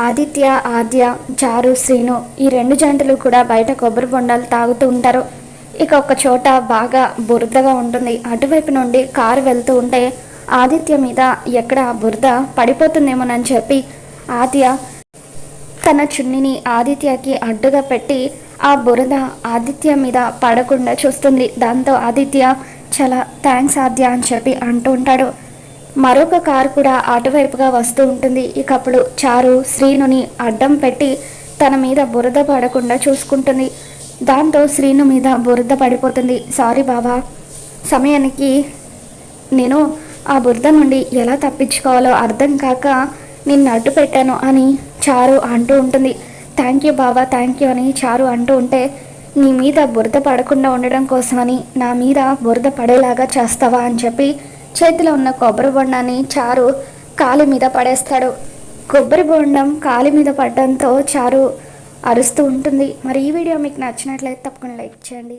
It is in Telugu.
ఆదిత్య ఆద్య చారు శ్రీను ఈ రెండు జంటలు కూడా బయట కొబ్బరి బొండాలు తాగుతూ ఉంటారు. ఇక ఒక చోట బాగా బురదగా ఉంటుంది. అటువైపు నుండి కారు వెళ్తూ ఉంటే ఆదిత్య మీద ఎక్కడ బురద పడిపోతుందేమోనని చెప్పి ఆద్య తన చున్నిని ఆదిత్యకి అడ్డుగా పెట్టి ఆ బురద ఆదిత్య మీద పడకుండా చూస్తుంది. దాంతో ఆదిత్య చాలా థ్యాంక్స్ ఆద్య అని చెప్పి అంటూ ఉంటాడు. మరొక కారు కూడా అటువైపుగా వస్తూ ఉంటుంది. ఇక అప్పుడు చారు శ్రీనుని అడ్డం పెట్టి తన మీద బురద పడకుండా చూసుకుంటుంది. దాంతో శ్రీను మీద బురద పడిపోతుంది. సారీ బాబా సమయానికి నేను ఆ బురద నుండి ఎలా తప్పించుకోవాలో అర్థం కాక నిన్ను అడ్డు పెట్టాను అని చారు అంటూ ఉంటుంది. థ్యాంక్ యూ బాబా థ్యాంక్ యూ అని చారు అంటూ ఉంటే నీ మీద బురద పడకుండా ఉండడం కోసమని నా మీద బురద పడేలాగా చేస్తావా అని చెప్పి చేతిలో ఉన్న కొబ్బరి బొండాన్ని చారు కాలి మీద పడేస్తాడు. కొబ్బరి బొండం కాలి మీద పడడంతో చారు అరుస్తూ ఉంటుంది. మరి ఈ వీడియో మీకు నచ్చినట్లయితే తప్పకుండా లైక్ చేయండి.